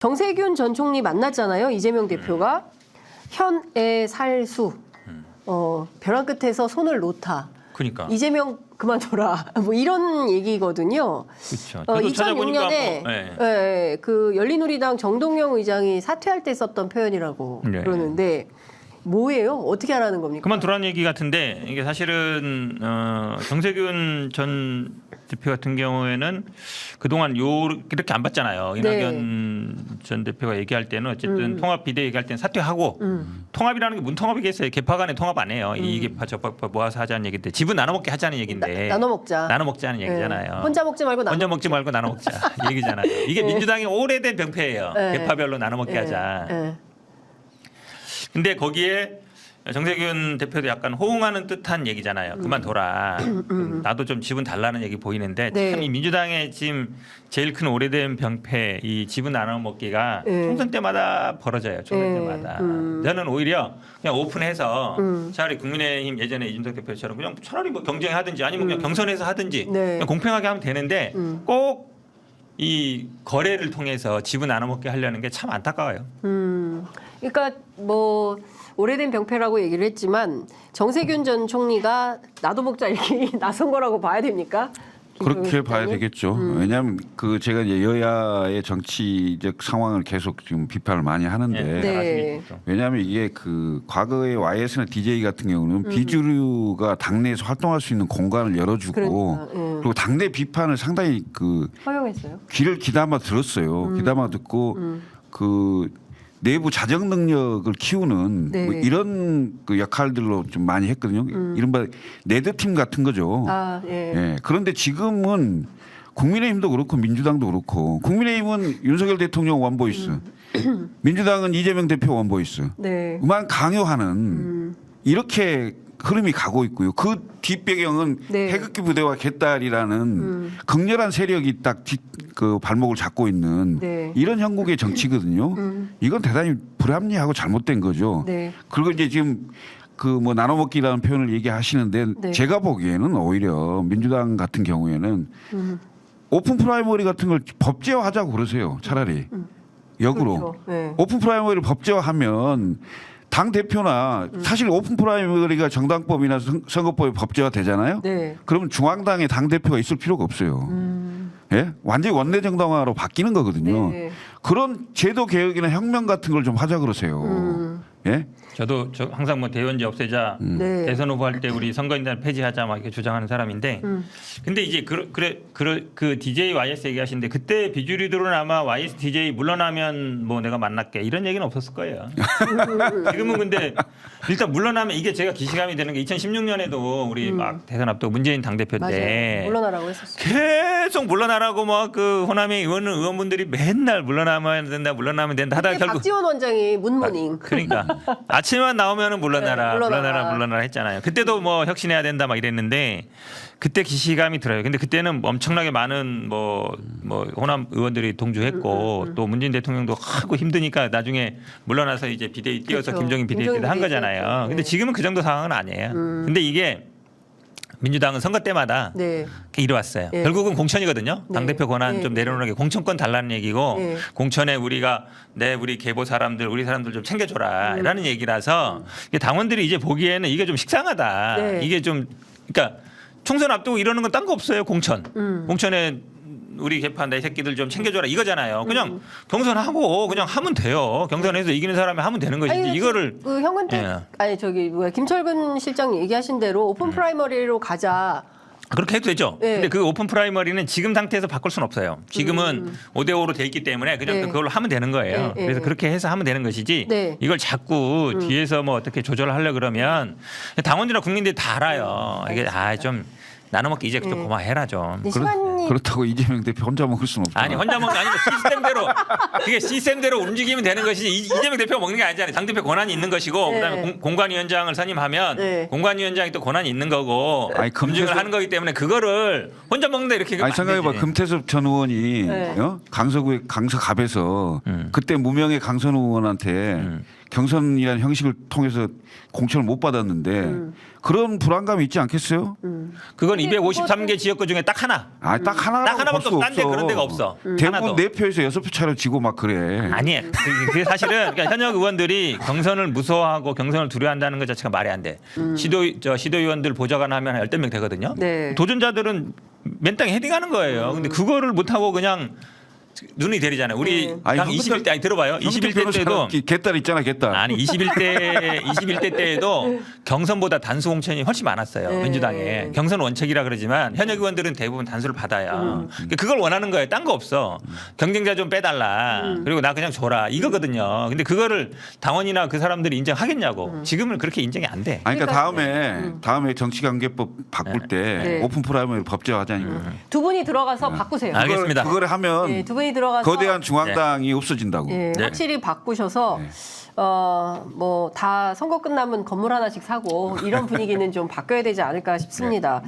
정세균 전 총리 만났잖아요. 이재명 대표가 현애 살수 어, 벼랑 끝에서 손을 놓다. 그러니까. 이재명 그만둬라. 뭐 이런 얘기거든요. 그렇죠. 어, 저도 찾아보니까 2006년에 뭐, 예. 예, 그 열린우리당 정동영 의장이 사퇴할 때 썼던 표현이라고 네. 그러는데 뭐예요? 어떻게 하라는 겁니까? 그만두라는 얘기 같은데 이게 사실은 어, 정세균 전 대표 같은 경우에는 그동안 요 이렇게 안 봤잖아요. 네. 이낙연 전 대표가 얘기할 때는 어쨌든 통합 비대 얘기할 때는 사퇴하고 음. 통합이라는 게 문통합이겠어요. 개파 간에 통합 안 해요. 이 개파 저 개파 모아서 하자는 얘기인데 집은 나눠 먹게 하자는 얘기인데 나, 눠 먹자. 나눠 먹자는 얘기잖아요. 예. 혼자 먹지 말고 나눠 혼자 먹지 말고 나눠 먹자 이 얘기잖아요. 이게 예. 민주당의 오래된 병폐예요. 예. 개파별로 나눠 먹게 예, 하자. 예. 근데 거기에 정세균 대표도 약간 호응하는 듯한 얘기잖아요. 그만둬라. 나도 좀 지분 달라는 얘기 보이는데 네. 참이 민주당의 지금 제일 큰 오래된 병폐 이 지분 나눠 먹기가 네. 총선 때마다 벌어져요. 총선 네. 때마다. 음. 저는 오히려 그냥 오픈해서 음. 차라리 국민의힘 예전에 이준석 대표처럼 그냥 차라리 뭐 경쟁하든지 아니면 그냥 경선에서 하든지 네. 그냥 공평하게 하면 되는데 음. 꼭 이 거래를 통해서 지분 나눠 먹게 하려는 게 참 안타까워요. 음, 그러니까 뭐 오래된 병폐라고 얘기를 했지만 정세균 전 총리가 나도 먹자 이렇게 나선 거라고 봐야 됩니까? 그렇게 봐야? 되겠죠. 음. 왜냐하면 그 제가 이제 여야의 정치적 상황을 계속 지금 비판을 많이 하는데 네. 네. 아시겠죠? 왜냐하면 이게 그 과거의 YS나 DJ 같은 경우는 음. 비주류가 당내에서 활동할 수 있는 공간을 열어주고 그러니까, 예. 그리고 당내 비판을 상당히 그 허용했어요. 귀를 기담아 들었어요. 음. 기담아 듣고 그 내부 자정 능력을 키우는 네. 뭐 이런 그 역할들로 좀 많이 했거든요. 이른바 네드 팀 같은 거죠. 음. 아, 예. 예. 그런데 지금은 국민의힘도 그렇고 민주당도 그렇고 국민의힘은 윤석열 대통령 원보이스, 음. 민주당은 이재명 대표 원보이스. 네. 만 강요하는 음. 이렇게 흐름이 가고 있고요. 그 뒷배경은 네. 태극기 부대와 개딸이라는 음. 극렬한 세력이 딱그 발목을 잡고 있는 네. 이런 형국의 정치거든요. 음. 이건 대단히 불합리하고 잘못된 거죠. 네. 그리고 이제 지금 그 뭐 나눠먹기라는 표현을 얘기하시는데 네. 제가 보기에는 오히려 민주당 같은 경우에는 음. 오픈 프라이머리 같은 걸 법제화하자고 그러세요. 차라리 역으로 그렇죠. 네. 오픈 프라이머리를 법제화하면 당 대표나 음. 사실 오픈 프라이머리가 정당법이나 선- 선거법이 법제화 되잖아요. 네. 그러면 중앙당에 당 대표가 있을 필요가 없어요. 음. 예? 완전히 원내 정당화로 바뀌는 거거든요. 네. 그런 제도 개혁이나 혁명 같은 걸 좀 하자 그러세요. 음. 예? 저도 저 항상 뭐 대의원제 없애자 네. 대선 후보 할 때 우리 선거인단 폐지하자 막 이렇게 주장하는 사람인데 음. 근데 이제 그, 그래 그래 그 DJ YS 얘기하시는데 그때 비주류 들은 아마 YS DJ 물러나면 뭐 내가 만날게 이런 얘기는 없었을 거예요. 지금은 근데 일단 물러나면 이게 제가 기시감이 되는 게 2016년에도 우리 막 대선 앞두고 문재인 당 음. 맞아요. 대표인데 물러나라고 했었어요. 계속 물러나라고 막 그 호남의 의원 의원분들이 맨날 물러나면 된다 물러나면 된다 하다가 결국 박지원 원장이 문모닝. 그러니까 아침만 나오면은 물러나라, 네, 물러나라. 물러나라, 물러나라 했잖아요. 그때도 뭐 혁신해야 된다 막 이랬는데 그때 기시감이 들어요. 근데 그때는 엄청나게 많은 뭐, 뭐 호남 의원들이 음, 동조했고 또 문재인 대통령도 하고 힘드니까 나중에 물러나서 이제 비대위 뛰어서 그렇죠. 김정인 비대위 때도 한 비대위 거잖아요. 때였죠. 근데 네. 지금은 그 정도 상황은 아니에요. 음. 근데 이게 민주당은 선거 때마다 네. 이렇게 이뤄왔어요. 예. 결국은 공천이거든요. 네. 당대표 권한 예. 좀 내려놓는 게 공천권 달라는 얘기고 예. 공천에 우리가 내 우리 계보 사람들 우리 사람들 좀 음. 챙겨줘라라는 얘기라서 이게 당원들이 이제 보기에는 이게 좀 식상하다. 네. 이게 좀 그러니까 총선 앞두고 이러는 건 딴 거 없어요. 공천. 음. 공천에 우리 개판 내 새끼들 좀 챙겨줘라 이거잖아요. 그냥 음. 경선하고 그냥 하면 돼요. 경선에서 이기는 사람이 하면 되는 것이지 이거를 그 형은택 예. 아니 저기 뭐야 김철근 실장 얘기하신 대로 오픈 음. 프라이머리로 가자. 그렇게 해도 되죠. 네. 근데 그 오픈 프라이머리는 지금 상태에서 바꿀 수는 없어요. 지금은 오 5대 5로 돼 있기 때문에 그냥 음. 네. 그걸로 하면 되는 거예요. 네, 네, 그래서 네. 그렇게 해서 하면 되는 것이지 네. 이걸 자꾸 뒤에서 뭐 어떻게 조절을 하려 그러면 당원들이나 국민들이 다 알아요. 이게 아 좀 나눠먹기 이제 좀 네. 그만해라 좀. 네, 그렇, 시간이 그렇다고 이재명 대표 혼자 먹을 수는 없죠. 아니 혼자 먹는 게 아니고 시스템대로 그게 시스템대로 움직이면 되는 것이지 이- 이재명 대표가 먹는 게 아니잖아요. 당 대표 권한이 있는 것이고 네. 그다음에 공, 공관위원장을 선임하면 네. 공관위원장이 또 권한이 있는 거고 아니, 검증을 금태섭- 하는 거기 때문에 그거를 혼자 먹는다 이렇게 아니 하면 안 생각해봐 되지. 금태섭 전 의원이 네. 어? 강서구의 강서갑에서 음. 그때 무명의 강선 의원한테 음. 경선이라는 형식을 통해서 공천을 못 받았는데 음. 그런 불안감이 있지 않겠어요? 음. 그건 근데 253개 지역구 중에 딱 하나. 아, 딱딱 하나 딱 하나밖에 없어. 딴데 그런 데가 없어. 대부분 하나도. 네 표에서 여섯 표 차로 지고 막 그래. 아니, 그, 그 사실은 그러니까 현역 의원들이 경선을 무서워하고 경선을 두려워한다는 것 자체가 말이 안 돼. 시도 저 시도의원들 보좌관 하면 한 열댓 명 되거든요. 네. 도전자들은 맨땅에 헤딩하는 거예요. 근데 그거를 못 하고 그냥 눈이 내리잖아요. 우리 네. 아니, 당 황교안- 21대 아니 들어봐요. 21대 때도 개딸 있잖아 개딸. 아니 21대 21대 때에도 경선보다 단수 공천이 훨씬 많았어요 네. 민주당에 경선 원칙이라 그러지만 현역 의원들은 대부분 단수를 받아요. 그러니까 그걸 원하는 거예요. 딴 거 없어. 경쟁자 좀 빼달라. 그리고 나 그냥 줘라 이거거든요. 근데 그거를 당원이나 그 사람들이 인정하겠냐고. 지금은 그렇게 인정이 안 돼. 아니 그러니까 다음에 다음에 정치관계법 바꿀 때 네. 오픈 프라이머리 법제화하자니까. 두 분이 들어가서 바꾸세요. 알- 알겠습니다. 그걸, 그걸 하면 네, 두 분이 들어가서 거대한 중앙당이 없어진다고. 예, 네. 확실히 바꾸셔서 어뭐 다 선거 끝나면 건물 하나씩 사고 이런 분위기는 좀 바꿔야 되지 않을까 싶습니다.